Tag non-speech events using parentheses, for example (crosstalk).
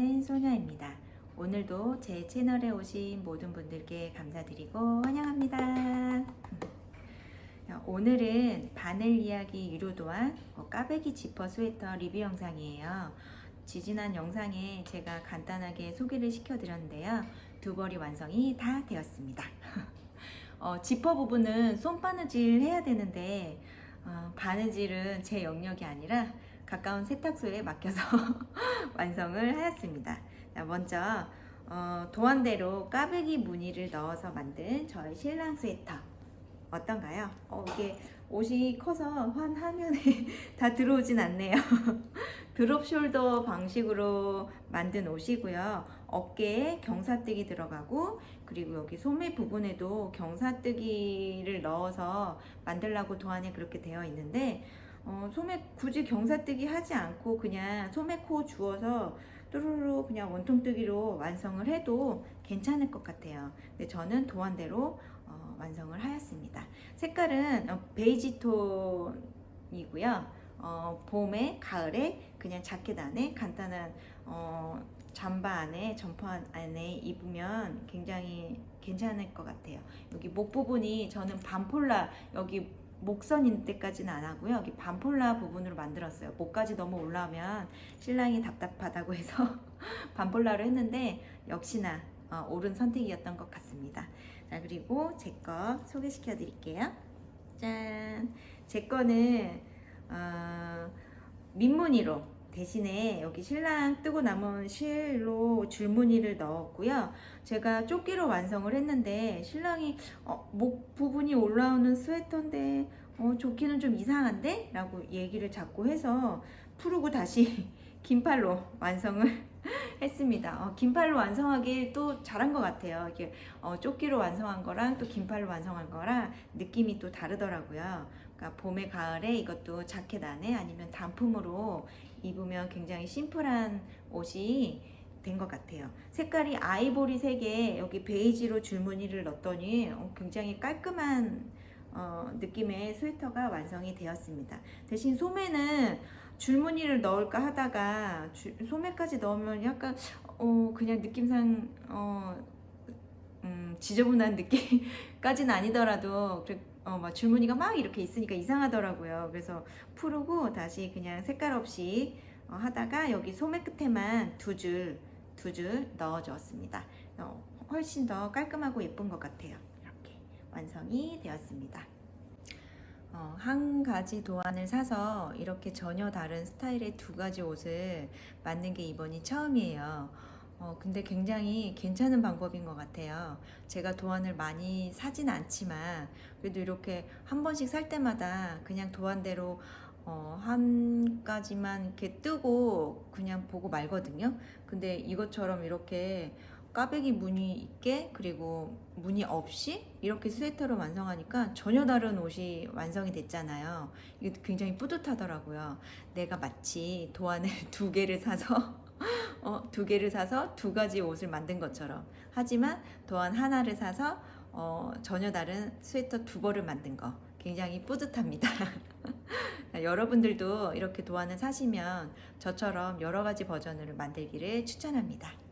소녀입니다. 오늘도 제 채널에 오신 모든 분들께 감사드리고 환영합니다. 자, 오늘은 바늘 이야기 유료 도안 어, 까베기 지퍼 스웨터 리뷰 영상이에요. 지지난 영상에 제가 간단하게 소개를 시켜드렸는데요. 두 벌이 완성이 다 되었습니다. (laughs) 어, 지퍼 부분은 손바느질 해야 되는데 어, 바느질은 제 영역이 아니라 가까운 세탁소에 맡겨서 (laughs) 완성을 하였습니다. 자, 먼저 어, 도안대로 까베기 무늬를 넣어서 만든 저의 신랑 스웨터 어떤가요? 어, 이게 옷이 커서 환 화면에 (laughs) 다 들어오진 않네요. (laughs) 드롭 숄더 방식으로 만든 옷이고요. 어깨에 경사뜨기 들어가고 그리고 여기 소매 부분에도 경사뜨기를 넣어서 만들라고 도안에 그렇게 되어 있는데 어, 소매 굳이 경사뜨기 하지 않고 그냥 소매코 주어서 뚜루루 그냥 원통뜨기로 완성을 해도 괜찮을 것 같아요. 근데 저는 도안대로 어, 완성을 하였습니다. 색깔은 어, 베이지 톤이고요. 어, 봄에 가을에 그냥 자켓 안에 간단한 어, 잠바 안에 점퍼 안에 입으면 굉장히 괜찮을 것 같아요. 여기 목 부분이 저는 반폴라 여기 목선인 때까지는 안 하고요. 여기 반폴라 부분으로 만들었어요. 목까지 너무 올라오면 신랑이 답답하다고 해서 (laughs) 반폴라로 했는데 역시나 어, 옳은 선택이었던 것 같습니다. 자 그리고 제 거 소개시켜 드릴게요. 짠! 제 거는 어, 민무늬로 대신에 여기 신랑 뜨고 남은 실로 줄무늬를 넣었고요. 제가 조끼로 완성을 했는데 신랑이 어, 목 부분이 올라오는 스웨터인데 어, 조끼는 좀 이상한데? 라고 얘기를 자꾸 해서 푸르고 다시 (laughs) 긴팔로 완성을 (laughs) 했습니다. 어, 긴팔로 완성하기 또 잘한 것 같아요. 이게 어, 조끼로 완성한 거랑 또 긴팔로 완성한 거랑 느낌이 또 다르더라고요. 그러니까 봄에 가을에 이것도 자켓 안에 아니면 단품으로 입으면 굉장히 심플한 옷이 된 것 같아요. 색깔이 아이보리 색에 여기 베이지로 줄무늬를 넣었더니 어, 굉장히 깔끔한 어, 느낌의 스웨터가 완성이 되었습니다. 대신 소매는 줄무늬를 넣을까 하다가 주- 소매까지 넣으면 약간 어, 그냥 느낌상 어, 음, 지저분한 느낌까지는 아니더라도 어, 막 줄무늬가 막 이렇게 있으니까 이상하더라고요. 그래서 푸르고 다시 그냥 색깔 없이 어, 하다가 여기 소매 끝에만 두 줄, 두 줄 넣어주었습니다. 어, 훨씬 더 깔끔하고 예쁜 것 같아요. 이렇게 완성이 되었습니다. 어, 한 가지 도안을 사서 이렇게 전혀 다른 스타일의 두 가지 옷을 만든 게 이번이 처음이에요. 어, 근데 굉장히 괜찮은 방법인 것 같아요. 제가 도안을 많이 사진 않지만 그래도 이렇게 한 번씩 살 때마다 그냥 도안대로 어, 한 가지만 이렇게 뜨고 그냥 보고 말거든요. 근데 이것처럼 이렇게 까베기 무늬 있게 그리고 무늬 없이 이렇게 스웨터로 완성하니까 전혀 다른 옷이 완성이 됐잖아요. 이게 굉장히 뿌듯하더라고요. 내가 마치 도안을 (laughs) 두 개를 사서 어, 두 개를 사서 두 가지 옷을 만든 것처럼 하지만 도안 하나를 사서 어, 전혀 다른 스웨터 두 벌을 만든 거 굉장히 뿌듯합니다. (laughs) 여러분들도 이렇게 도안을 사시면 저처럼 여러 가지 버전을 만들기를 추천합니다.